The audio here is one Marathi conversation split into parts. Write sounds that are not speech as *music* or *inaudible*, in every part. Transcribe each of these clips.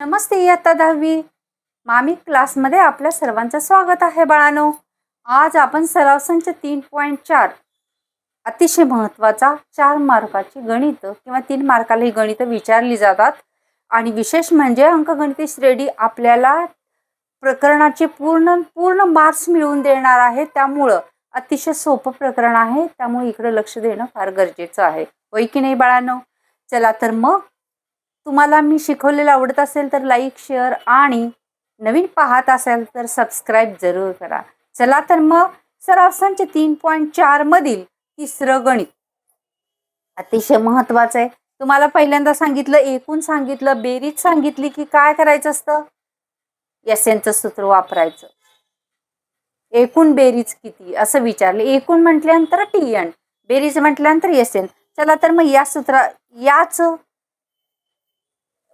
नमस्ते इयत्ता दहावी. मामी क्लासमध्ये आपल्या सर्वांचं स्वागत आहे बाळानो. आज आपण सराव संच तीन पॉईंट चार. अतिशय महत्त्वाचा चार मार्काची गणितं किंवा तीन मार्काला ही गणितं विचारली जातात. आणि विशेष म्हणजे अंकगणिती श्रेणी आपल्याला प्रकरणाचे पूर्ण पूर्ण मार्क्स मिळवून देणार आहे. त्यामुळं अतिशय सोपं प्रकरण आहे. त्यामुळे इकडे लक्ष देणं फार गरजेचं आहे. होय की नाही बाळानो? चला तर मग तुम्हाला मी शिकवलेलं आवडत असेल तर लाईक शेअर आणि नवीन पाहत असाल तर सबस्क्राईब जरूर करा. चला तर मग सरावसांचे तीन पॉईंट चार मधील तिसरं गणित. अतिशय महत्वाचं आहे. तुम्हाला पहिल्यांदा सांगितलं एकूण सांगितलं बेरीज सांगितली की काय करायचं असतं? एस एनचं सूत्र वापरायचं. एकूण बेरीज किती? असं विचारले. एकूण म्हटल्यानंतर टी एन बेरीज म्हटल्यानंतर एस एन चला तर मग या सूत्रा याच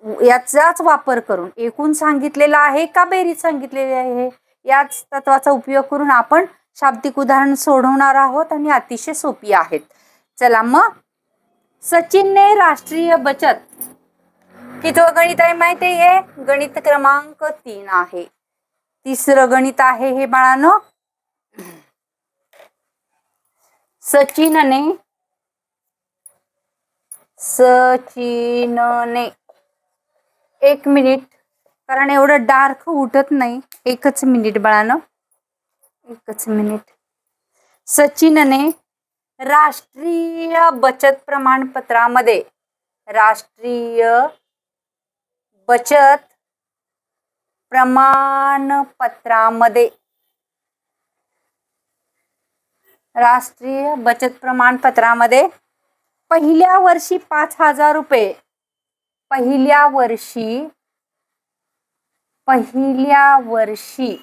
याचाच वापर करून एकूण सांगितलेला आहे का बेरीज सांगितलेली आहे? याच तत्वाचा उपयोग करून आपण शाब्दिक उदाहरण सोडवणार आहोत आणि अतिशय सोपी आहेत. चला मग. सचिनने राष्ट्रीय बचत. कितवं गणित आहे माहिती आहे? गणित क्रमांक तीन आहे. तिसरं गणित आहे हे बाळानो. सचिनने. सचिनने. एक मिनिट. कारण एवढं डार्क उठत नाही. एकच मिनिट बाळानं. एकच मिनिट. सचिनने राष्ट्रीय बचत प्रमाणपत्रामध्ये राष्ट्रीय बचत प्रमाणपत्रामध्ये राष्ट्रीय बचत प्रमाणपत्रामध्ये पहिल्या वर्षी पाच हजार रुपये पहिल्या वर्षी पहिल्या वर्षी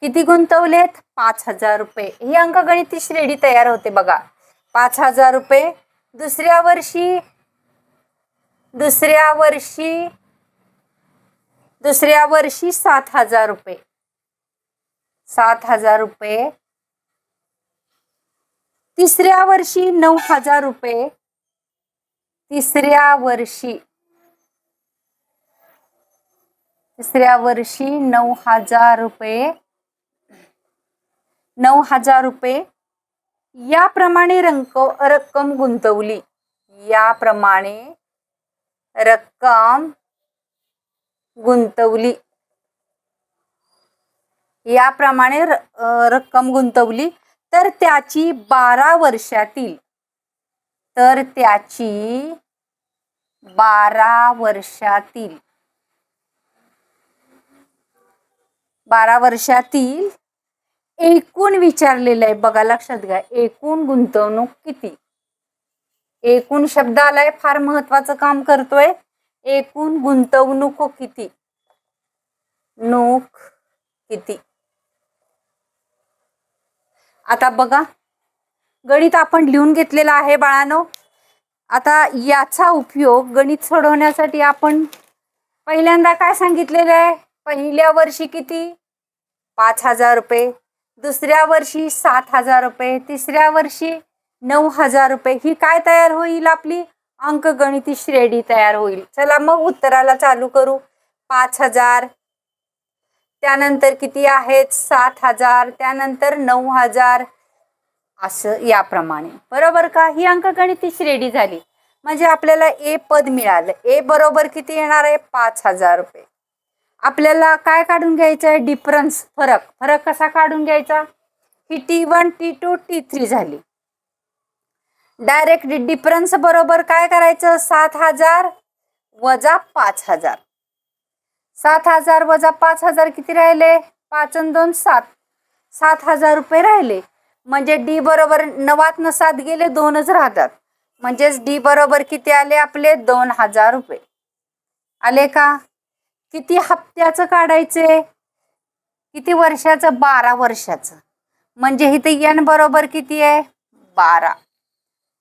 किती गुंतवलेत? पाच हजार रुपये. ही अंकगणिती श्रेणी तयार होते बघा. पाच हजार रुपये. दुसऱ्या वर्षी दुसऱ्या वर्षी दुसऱ्या वर्षी सात हजार रुपये. सात हजार रुपये. तिसऱ्या वर्षी नऊ हजार रुपये. तिसऱ्या वर्षी तिसऱ्या वर्षी नऊ हजार रुपये. नऊ हजार रुपये. याप्रमाणे रंक रक्कम गुंतवली. याप्रमाणे रक्कम गुंतवली. याप्रमाणे र- रक्कम गुंतवली. तर त्याची बारा वर्षातील तर त्याची बारा वर्षातील बारा वर्षातील एकूण विचारलेलं आहे. बघा लक्षात घ्या. एकूण गुंतवणूक किती? एकूण शब्द आलाय फार महत्वाचं काम करतोय. एकूण गुंतवणूक किती? नोक किती? आता बघा गणित आपण लिहून घेतलेलं आहे बाळानो. आता याचा उपयोग गणित सोडवण्यासाठी आपण पहिल्यांदा काय सांगितलेलं आहे? पहिल्या वर्षी किती? पाच हजार रुपये दुसऱ्या वर्षी सात हजार रुपये तिसऱ्या वर्षी नऊ हजार रुपये. ही काय तयार होईल आपली? अंकगणिती श्रेणी तयार होईल. चला मग उत्तराला चालू करू. पाच हजार त्यानंतर किती आहेत? सात हजार त्यानंतर नऊ हजार. असं याप्रमाणे. बरोबर का? ही अंकगणिती श्रेणी झाली. म्हणजे आपल्याला ए पद मिळालं. ए बरोबर किती येणार आहे? पाच हजार रुपये. आपल्याला काय काढून घ्यायचं आहे? डिफरन्स फरक. फरक कसा काढून घ्यायचा? ही T one T two T three झाली. डायरेक्ट डिफरन्स बरोबर काय करायचं? सात हजार वजा पाच हजार. सात हजार वजा पाच हजार किती राहिले? पाच आणि दोन सात. सात हजार रुपये राहिले. म्हणजे डी बरोबर नवातन सात गेले दोनच राहतात. म्हणजेच डी बरोबर किती आले आपले? दोन हजार रुपये. आले का? किती हप्त्याचं काढायचे? किती वर्षाचं? बारा वर्षाचं. म्हणजे इथं एन बरोबर किती आहे? बारा.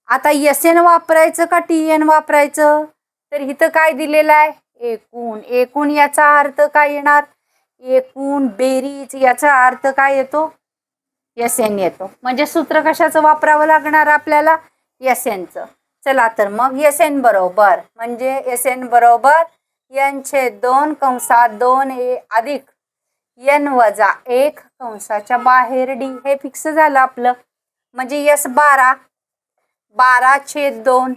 आता एस एन वापरायचं का टी एन वापरायचं? तर इथं काय दिलेलं आहे? एकूण. एकूण याचा अर्थ काय येणार? एकूण बेरीज याचा अर्थ काय येतो? एस एन येतो. म्हणजे सूत्र कशाचं वापरावं लागणार आपल्याला? एस एनचं चला तर मग एस एन बरोबर. म्हणजे एस एन बरोबर यांचे छेद दोन कंसात दोन ए अधिक. एन वजा एक कंसाच्या बाहेर डी. हे फिक्स झालं आपलं. म्हणजे यस बारा. बारा छेद दोन.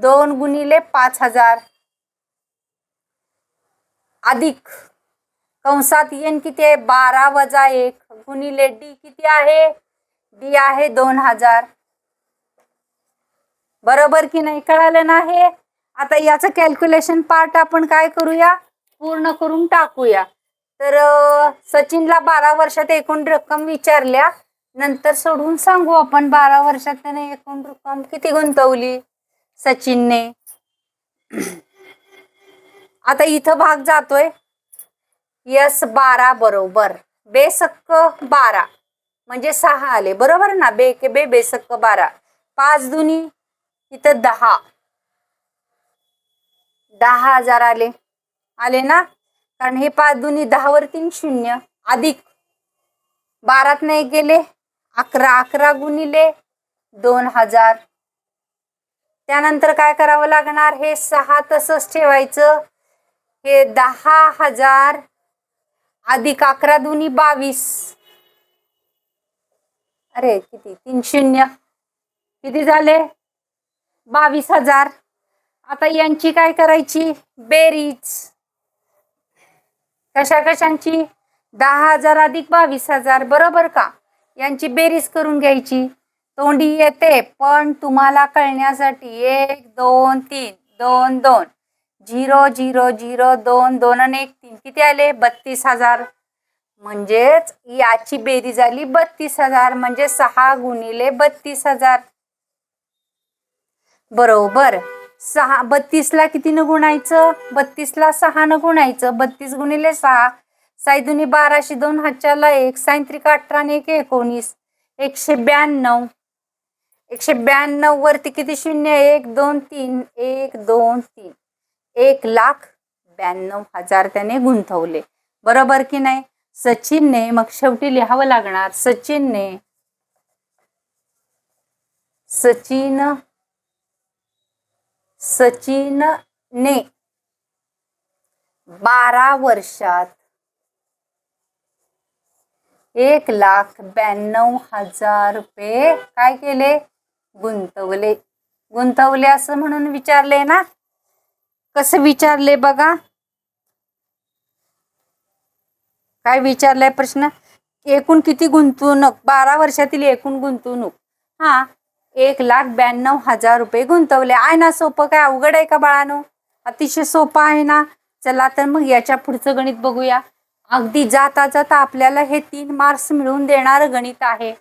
दोन गुणिले पाच हजार. अधिक. कंसात एन किती आहे? बारा वजा एक गुणिले डी किती आहे? डी आहे दोन हजार. बरोबर की नाही? कळालं ना हे? आता याचं कॅल्क्युलेशन पार्ट आपण काय करूया? पूर्ण करून टाकूया. तर सचिनला बारा वर्षात एकूण रक्कम विचारल्या. नंतर सोडून सांगू आपण बारा वर्षात त्याने एकूण रक्कम किती गुंतवली सचिनने? आता इथं भाग जातोय. यस बारा बरोबर. बेसक्क बारा. म्हणजे सहा आले. बरोबर ना? बे के बे बेसक्क बारा. पाच दुनी इथं दहा. दहा हजार आले. आले ना? कारण हे पाच दोन्ही दहा वर तीन शून्य. अधिक. बारात नाही गेले. अकरा अकरा गुणिले दोन हजार. त्यानंतर काय करावं लागणार? हे सहा तसंच ठेवायचं. हे दहा हजार. अधिक अकरा दुनी बावीस. अरे किती? तीन शून्य. किती झाले? बावीस हजार. आता यांची काय करायची? बेरीज. कशा कशांची? दहा हजार अधिक बावीस हजार बरोबर का? यांची बेरीज करून घ्यायची. तोंडी येते पण तुम्हाला कळण्यासाठी एक दोन तीन दोन दोन. झिरो झिरो झिरो दोन दोन आणि एक तीन. किती आले? बत्तीस हजार. म्हणजेच याची बेरीज आली बत्तीस हजार म्हणजे सहा गुणिले बत्तीस हजार. बरोबर. सहा बत्तीसला कितीनं गुणायचं? बत्तीसला सहानं गुणायचं. बत्तीस गुणिले सहा साईदुनी बाराशे दोन हातच्याला एक सायंत्रिक अठरा एक एकोणीस. एकशे ब्याण्णव. एकशे ब्याण्णव वरती किती शून्य? एक दोन तीन. एक दोन तीन. एक लाख ब्याण्णव हजार त्याने गुंतवले. बरोबर की नाही? सचिनने मग शेवटी लिहावं लागणार सचिनने. सचिन सचिनने बारा वर्षात एक लाख ब्याण्णव हजार रुपये काय केले? गुंतवले. गुंतवले असं म्हणून विचारले ना? कसं विचारले बघा? काय विचारलाय प्रश्न? एकूण किती गुंतवणूक? बारा वर्षातील एकूण गुंतवणूक. हा एक लाख ब्याण्णव हजार रुपये गुंतवले. आहे ना सोपं काय? अवघड आहे का बाळानो? अतिशय सोपं आहे ना. चला तर मग याच्या पुढचं गणित बघूया. अगदी जाता जाता आपल्याला हे तीन मार्क्स मिळवून देणारं गणित आहे.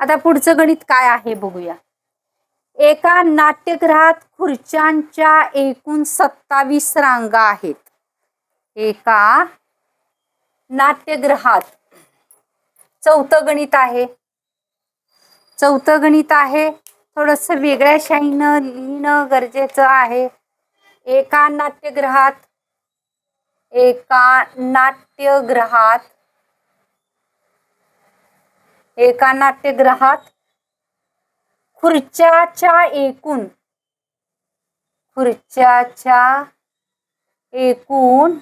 आता पुढचं गणित काय आहे बघूया. एका नाट्यगृहात खुर्च्यांच्या एकूण सत्तावीस रांगा आहेत. एका नाट्यगृहात. चौथं गणित आहे. चौथं गणित आहे. थोडस वेगळ्या शाईनं लिहिणं गरजेचं आहे. एका नाट्यगृहात एका नाट्यगृहात एका नाट्यगृहात खुर्च्याच्या एकूण खुर्च्याच्या एकूण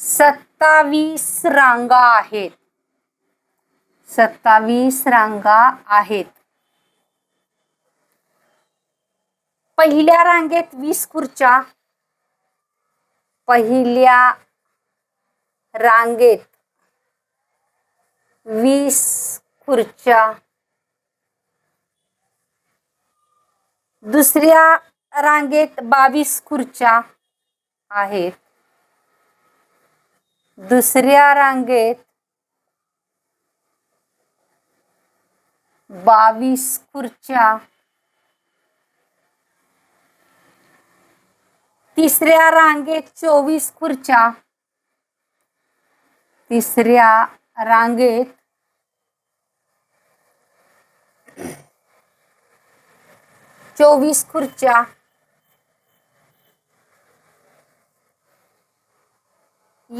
सत्तावीस रांगा आहेत. सत्तावीस रांगा आहेत. पहिल्या रांगेत वीस खुर्च्या. पहिल्या रांगेत वीस खुर्च्या. दुसऱ्या रांगेत बावीस खुर्च्या आहेत. दुसऱ्या रांगेत बावीस खुर्च्या. तिसऱ्या रांगेत चोवीस खुर्च्या. तिसऱ्या रांगेत चोवीस खुर्च्या.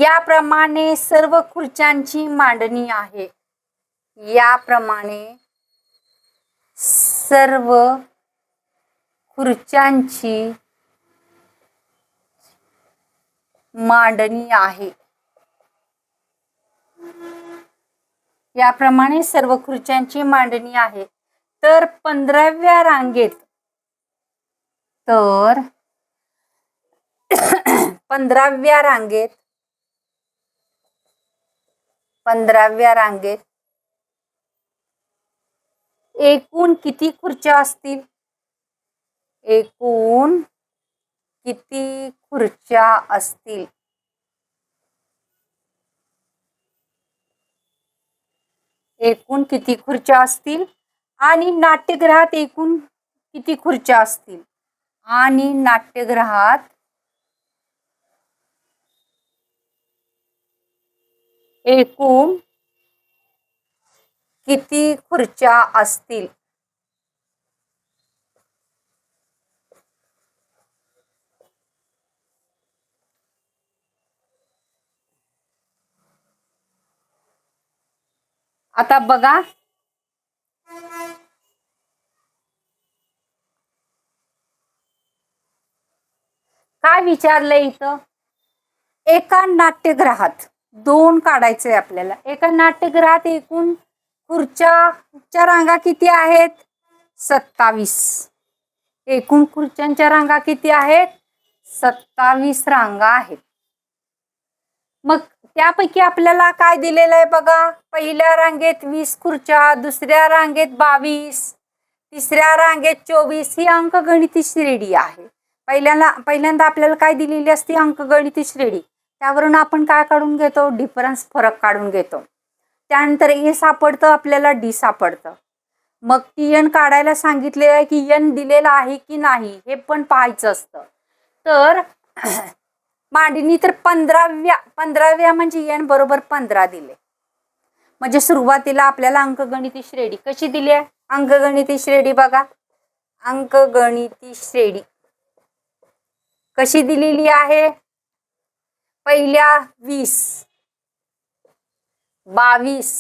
याप्रमाणे सर्व खुर्च्यांची मांडणी आहे. याप्रमाणे सर्व खुर्च्यांची मांडणी आहे. याप्रमाणे सर्व खुर्च्यांची मांडणी आहे. तर पंधराव्या रांगेत तर *clears throat* पंधराव्या रांगेत पंधराव्या रांगेत. एकूण किती खुर्च्या असतील? एकूण किती खुर्च्या असतील? एकूण किती खुर्च्या असतील? आणि नाट्यगृहात एकूण किती खुर्च्या असतील? आणि नाट्यगृहात एकूण किती खुर्च्या असतील? आता बघा. काय विचारलंय इथं? एका नाट्यगृहात दोन काढायचंय आपल्याला. एका नाट्यगृहात एकूण खुर्च्याच्या रांगा किती आहेत? सत्तावीस. एकूण खुर्च्यांच्या रांगा किती आहेत? सत्तावीस रांगा आहेत. मग त्यापैकी आपल्याला काय दिलेलं आहे बघा? पहिल्या रांगेत वीस खुर्च्या दुसऱ्या रांगेत बावीस तिसऱ्या रांगेत चोवीस ही अंकगणिती श्रेणी आहे. पहिल्यांदा पहिल्यांदा आपल्याला काय दिलेली असते? अंकगणिती श्रेणी. त्यावरून आपण काय काढून घेतो? डिफरन्स फरक काढून घेतो. त्यानंतर ए सापडतं आपल्याला डी सापडतं. मग टी एन काढायला सांगितलेलं आहे की एन दिलेला आहे की नाही हे पण पाहायचं असतं. तर *clears throat* मांडणी तर पंधराव्या पंधराव्या म्हणजे एन बरोबर पंधरा दिले. म्हणजे सुरुवातीला आपल्याला अंकगणिती श्रेणी कशी दिली आहे? अंकगणिती श्रेणी बघा. अंकगणिती श्रेणी कशी दिलेली आहे? पहिल्या वीस बावीस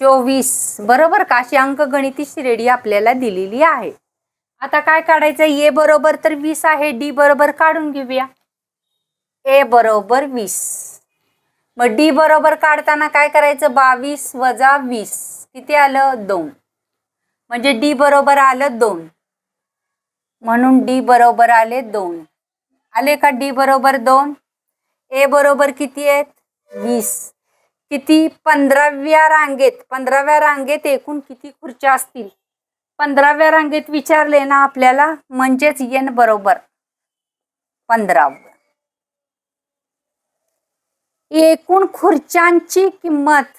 चोवीस बरोबर का? अशी अंकगणिती श्रेणी आपल्याला दिलेली आहे. आता काय काढायचं? ए बरोबर तर वीस आहे. डी बरोबर काढून घेऊया. ए बरोबर वीस. मग डी बरोबर काढताना काय करायचं? बावीस वजा वीस. किती आलं? दोन. म्हणजे डी बरोबर आलं दोन. म्हणून डी बरोबर आले दोन. आले का डी बरोबर दोन? ए बरोबर किती आहेत? वीस. किती? पंधराव्या रांगेत पंधराव्या रांगेत एकूण किती खुर्च्या असतील? पंधराव्या रांगेत विचारले ना आपल्याला म्हणजेच येन बरोबर. पंधराव. एकूण खुर्च्यांची किंमत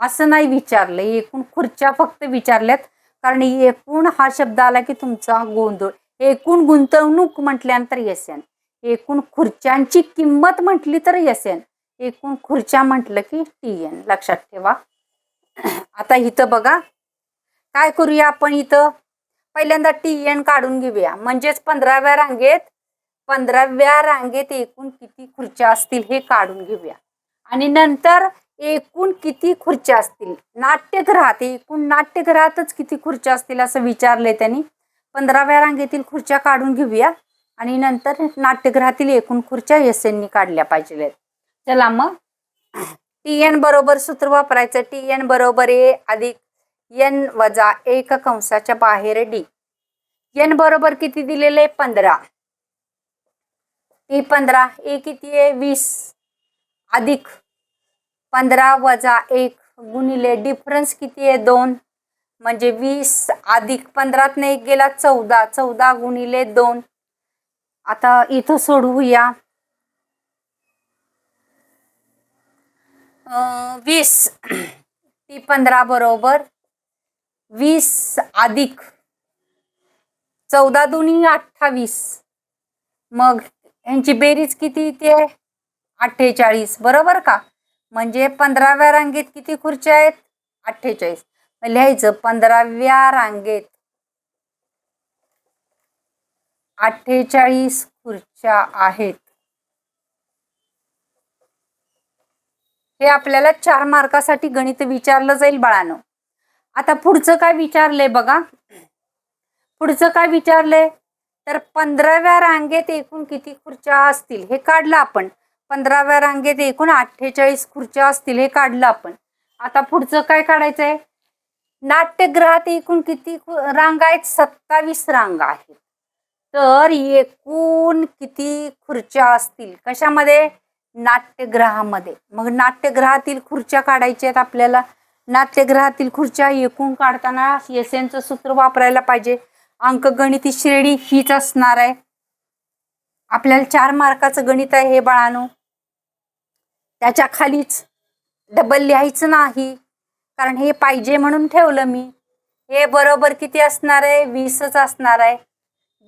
असं नाही विचारलं. एकूण खुर्च्या फक्त विचारल्यात कारण एकूण हा शब्द आला की तुमचा गोंधळ. एकूण गुंतवणूक म्हटल्यानंतर येस एन. एकूण खुर्च्यांची किंमत म्हटली तर एस एन एकूण खुर्च्या म्हटलं की टी एन लक्षात ठेवा. आता इथं बघा. काय करूया आपण इथं? पहिल्यांदा टी एन काढून घेऊया. म्हणजेच पंधराव्या रांगेत पंधराव्या रांगेत एकूण किती खुर्च्या असतील हे काढून घेऊया. आणि नंतर एकूण किती खुर्च्या असतील? नाट्यगृहात एकूण नाट्यगृहातच किती खुर्च्या असतील असं विचारलंय त्यांनी. पंधराव्या रांगेतील खुर्च्या काढून घेऊया. आणि नंतर नाट्यगृहातील एकूण खुर्च्या एस एननी काढल्या पाहिजे चला मग. टी एन बरोबर सूत्र वापरायचं. टी एन बरोबर ए अधिक एन वजा एक कंसाच्या बाहेर डी एन बरोबर किती दिलेलं? आहे पंधरा. टी पंधरा. ए किती आहे? वीस. अधिक पंधरा वजा एक गुणिले डिफरन्स किती आहे? दोन. म्हणजे वीस अधिक पंधरात एक गेला चौदा. चौदा गुणिले दोन. आता इथं सोडवूया. वीस. ती पंधरा बरोबर. वीस अधिक. चौदा दोन्ही अठ्ठावीस. मग यांची बेरीज किती इथे आहे? अठ्ठेचाळीस. बरोबर का? म्हणजे पंधराव्या रांगेत किती खुर्च्या आहेत? अठ्ठेचाळीस. लिहायचं पंधराव्या रांगेत अठ्ठेचाळीस खुर्च्या आहेत. हे आपल्याला चार मार्कासाठी गणित विचारलं जाईल बाळानं. आता पुढचं काय विचारलंय बघा. पुढचं काय विचारलंय? तर पंधराव्या रांगेत एकूण किती खुर्च्या असतील? हे काढलं आपण. पंधराव्या रांगेत एकूण अठ्ठेचाळीस खुर्च्या असतील हे काढलं आपण. आता पुढचं काय काढायचंय? नाट्यगृहात एकूण किती रांगा आहेत? सत्तावीस रांगा आहेत. तर एकूण किती खुर्च्या असतील? कशामध्ये? नाट्यग्रहामध्ये. मग नाट्यग्रहातील खुर्च्या काढायच्या आहेत आपल्याला. नाट्यग्रहातील खुर्च्या एकूण काढताना एस एनचं सूत्र वापरायला पाहिजे. अंकगणिती श्रेणी हीच असणार आहे. आपल्याला चार मार्काचं गणित आहे हे बाळानो. त्याच्या खालीच डबल लिहायचं नाही. कारण हे पाहिजे म्हणून ठेवलं मी. हे बरोबर किती असणार आहे? वीसच असणार आहे.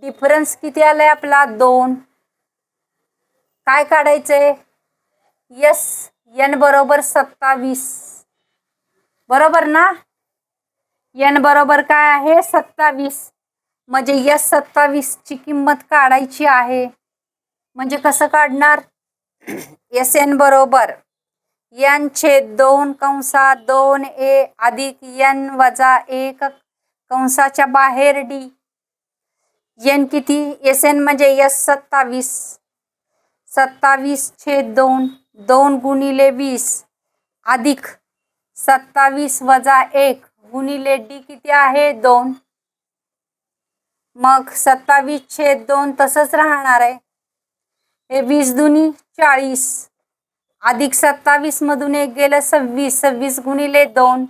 डिफरन्स किती आलाय आपला? दोन. काय काढायचंय? यस एन बरोबर सत्तावीस. बरोबर ना? एन बरोबर काय आहे? सत्तावीस. म्हणजे यस सत्तावीसची किंमत काढायची आहे. म्हणजे कसं काढणार? एस एन बरोबर. एन छेद दोन कंसा दोन ए अधिक एन वजा एक कंसाच्या बाहेर डी एन किती? एस एन म्हणजे एस सत्तावीस. सत्तावीस छेद दोन दोन गुणिले वीस. अधिक सत्तावीस वजा एक गुणिले डी किती आहे? दोन. मग सत्तावीस छेद दोन तसंच राहणार आहे. हे वीस दुनी चाळीस. अधिक सत्तावीस मधून एक गेलं सव्वीस सव्वीस गुणिले दोन.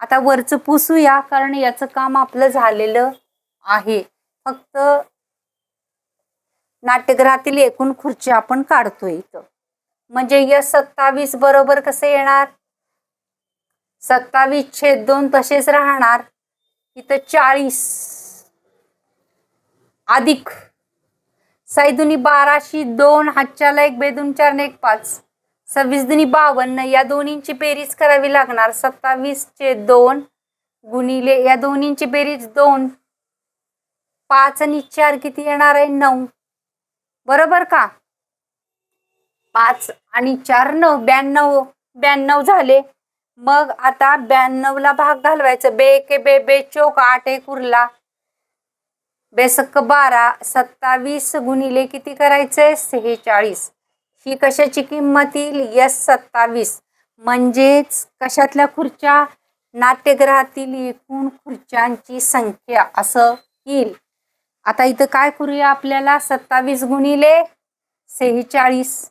आता वरचं पुसूया कारण याचं काम आपलं झालेलं आहे. फक्त नाट्यगृहातील एकूण खुर्ची आपण काढतोय इथं. म्हणजे या सत्तावीस बरोबर कसं येणार? सत्तावीस छेद दोन तसेच राहणार. इथं चाळीस. अधिक. साईदुनी बाराशी दोन हातच्याला एक बेदून चार एक पाच. सव्वीस दुनी बावन्न या दोन्हींची बेरीज करावी लागणार. सत्तावीस चे दोन गुणिले या दोन्हींची बेरीज दोन. पाच आणि चार किती येणार आहे? नऊ. बरोबर का? पाच आणि चार नऊ. ब्याण्णव ब्याण्णव झाले. मग आता ब्याण्णवला भाग घालवायचं. बे के बे बे चोक आठ एक उरला. बेसक्क बारा सत्तावीस गुणिले किती करायचंय? सेहेचाळीस. ही कशाची किंमत येईल? यस सत्तावीस. म्हणजेच कशातल्या खुर्च्या? नाट्यग्रहातील एकूण खुर्च्यांची संख्या असं येईल. आता इथं काय करूया आपल्याला? सत्तावीस गुणिले सेहेचाळीस.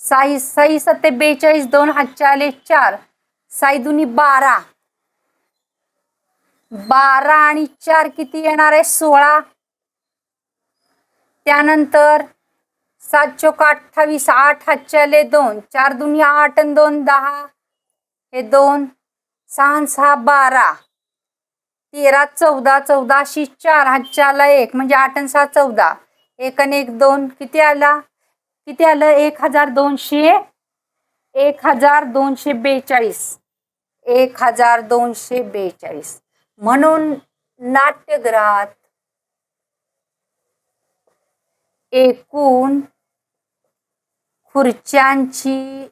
साई साई सत्ते बेचाळीस दोन हातचे आले चार. साई दुनी बारा. बारा आणि चार किती येणार आहे? सोळा. त्यानंतर सात चोक अठ्ठावीस आठ हातचे आले दोन. चार दुनी आठ आणि दोन दहा. हे दोन. सहा सहा बारा. तेरा चौदा चौदाशी चार हातच्याला एक म्हणजे आठ आणि सहा चौदा. एक आणि एक दोन. किती आला? किती आलं? एक हजार दोनशे एक हजार दोनशे बेचाळीस. एक हजार दोनशे बेचाळीस. म्हणून नाट्यगृहात एकूण खुर्च्यांची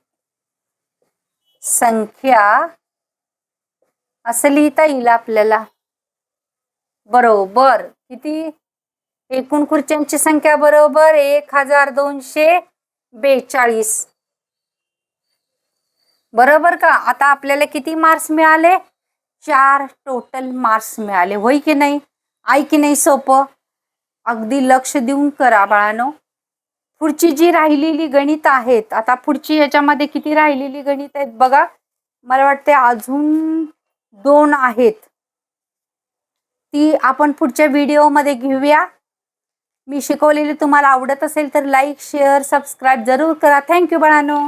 संख्या असं लिहिता येईल आपल्याला. बरोबर. किती? एकूण खुर्च्यांची संख्या बरोबर एक हजार दोनशे बेचाळीस. बरोबर का? आता आपल्याला किती मार्क्स मिळाले? चार टोटल मार्क्स मिळाले. होय की नाही? आई की नाही सोपं? अगदी लक्ष देऊन करा बाळानो. पुढची जी राहिलेली गणित आहेत आता पुढची याच्यामध्ये किती राहिलेली गणित आहेत बघा. मला वाटते अजून दोन आहेत. ती आपण पुढच्या व्हिडिओमध्ये घेऊया. मी शिकवलेली तुम्हाला आवडत असेल तर लाईक शेअर सबस्क्राईब जरूर करा. थँक्यू बाळानो.